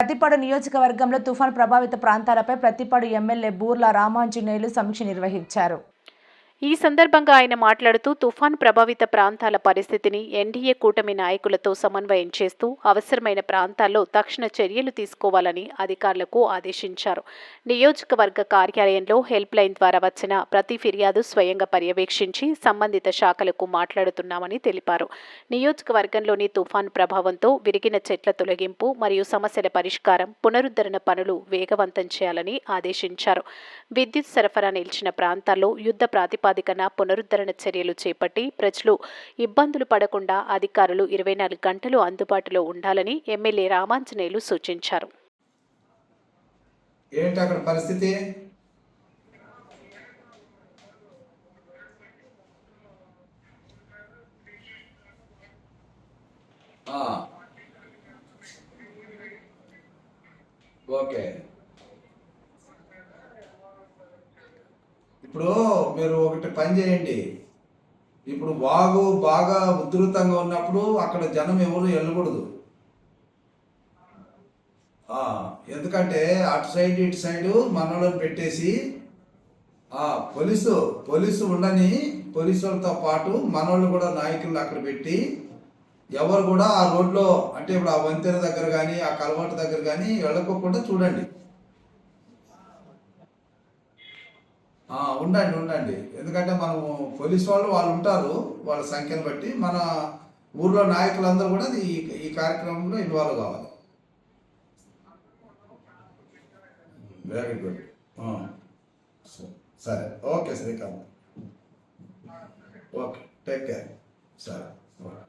ప్రతిపాడు నియోజకవర్గంలో తుఫాన్ ప్రభావిత ప్రాంతాలపై ప్రతిపాడు ఎమ్మెల్యే బూర్ల రామాంజనేయులు సమీక్ష నిర్వహించారు. ఈ సందర్భంగా ఆయన మాట్లాడుతూ తుఫాన్ ప్రభావిత ప్రాంతాల పరిస్థితిని ఎన్డీఏ కూటమి నాయకులతో సమన్వయం చేస్తూ అవసరమైన ప్రాంతాల్లో తక్షణ చర్యలు తీసుకోవాలని అధికారులకు ఆదేశించారు. నియోజకవర్గ కార్యాలయంలో హెల్ప్ లైన్ ద్వారా వచ్చిన ప్రతి ఫిర్యాదు స్వయంగా పర్యవేక్షించి సంబంధిత శాఖలకు మాట్లాడుతున్నామని తెలిపారు. నియోజకవర్గంలోని తుఫాన్ ప్రభావంతో విరిగిన చెట్ల తొలగింపు మరియు సమస్యల పరిష్కారం పునరుద్ధరణ పనులు వేగవంతం చేయాలని ఆదేశించారు. విద్యుత్ సరఫరా నిలిచిన ప్రాంతాల్లో యుద్ధ ప్రాతిపాదికన పునరుద్ధరణ చర్యలు చేపట్టి ప్రజలు ఇబ్బందులు పడకుండా అధికారులు ఇరవై నాలుగు గంటలు అందుబాటులో ఉండాలని ఎమ్మెల్యే రామాంజనేయులు సూచించారు. ఏంటి అక్కడ పరిస్థితి? ఓకే. ఇప్పుడు మీరు ఒకటి పని చేయండి. ఇప్పుడు వాగు బాగా ఉధృతంగా ఉన్నప్పుడు అక్కడ జనం ఎవరు వెళ్ళకూడదు. ఎందుకంటే అటు సైడ్ ఇటు సైడు మనోళ్ళని పెట్టేసి పోలీసు పోలీసు ఉండని పోలీసులతో పాటు మనోళ్ళు కూడా నాయకులను అక్కడ పెట్టి ఎవరు కూడా ఆ రోడ్లో అంటే ఇప్పుడు ఆ వంతెన దగ్గర కానీ ఆ కలవాటు దగ్గర కానీ వెళ్ళకోకుండా చూడండి ఆ, ఉండండి ఉండండి. ఎందుకంటే మనము పోలీస్ వాళ్ళు వాళ్ళు ఉంటారు వాళ్ళ సంఖ్యను బట్టి. మన ఊర్లో నాయకులందరూ కూడా ఈ ఈ కార్యక్రమంలో ఇన్వాల్వ్ కావాలి. వెరీ గుడ్ సరే. Okay Srikanth. Okay take care సరే ఓకే.